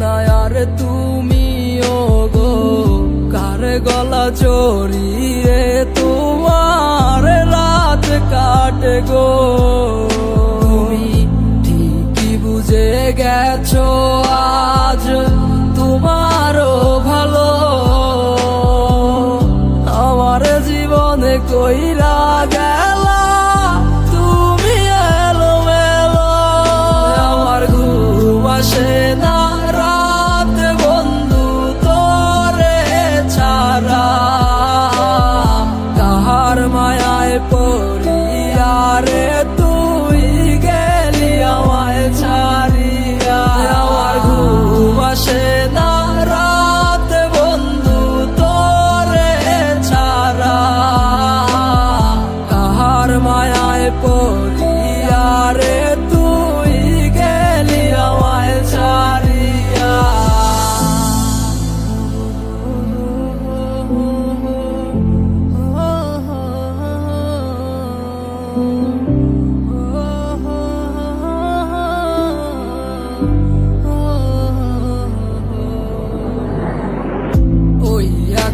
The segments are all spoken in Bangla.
না আর তুমি গো কার গলা চড়িয়ে তোমার রাত কাটে গো? তুমি ঠিকই বুঝে গেছো আজ তোমারও ভালো। আমার জীবনে কইরা গেলা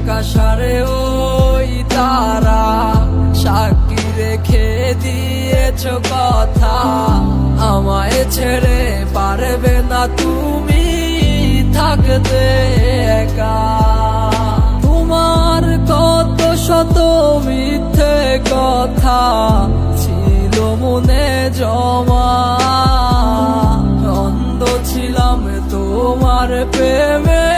আকাশারে ওই তারা সাক্ষী রেখে দিয়েছ কথা। আমায় ছেড়ে পারবে না তুমি থাকতে একা। তোমার কত শত মিথ্যে কথা ছিল মনে জমা। অন্ধ ছিলাম তোমার প্রেমে।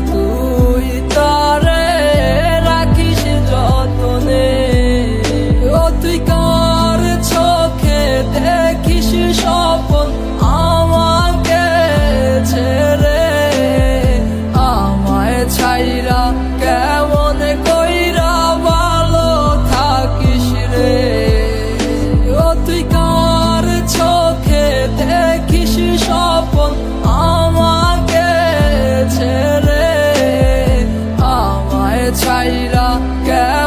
aku rock